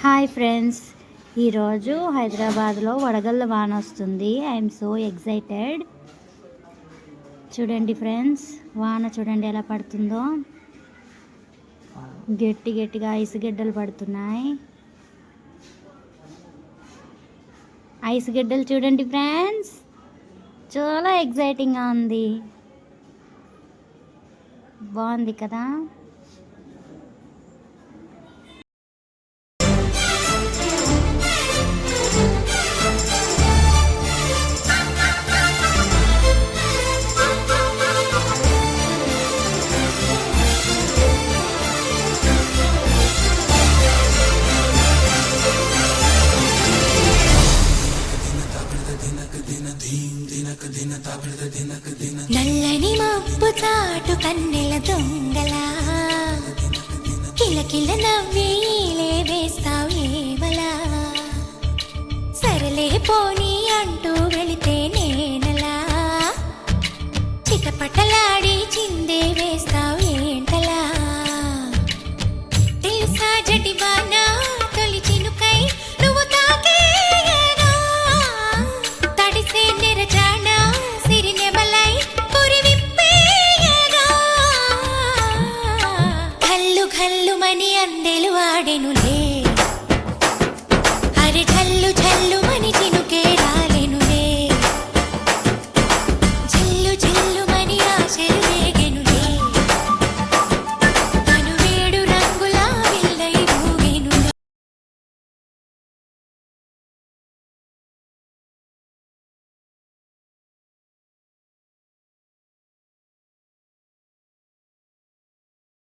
Hi friends ఈరోజు హైదరాబాద్లో వడగళ్ళ వాన వస్తుంది. ఐఎమ్ సో ఎగ్జైటెడ్ చూడండి ఫ్రెండ్స్ వాన చూడండి ఎలా పడుతుందో. గట్టి గట్టిగా ఐస్ గడ్డలు పడుతున్నాయి. ఐస్ గడ్డలు చూడండి ఫ్రెండ్స్ చాలా ఎగ్జైటింగ్గా ఉంది. బాగుంది కదా? నల్లని మబ్బు తాటు కన్నెల దొంగలా. కిలకిల నవ్వేలే వేస్తావు ఏవలా సరలే పోనీ కల్లు అందెలు వాడెనులే.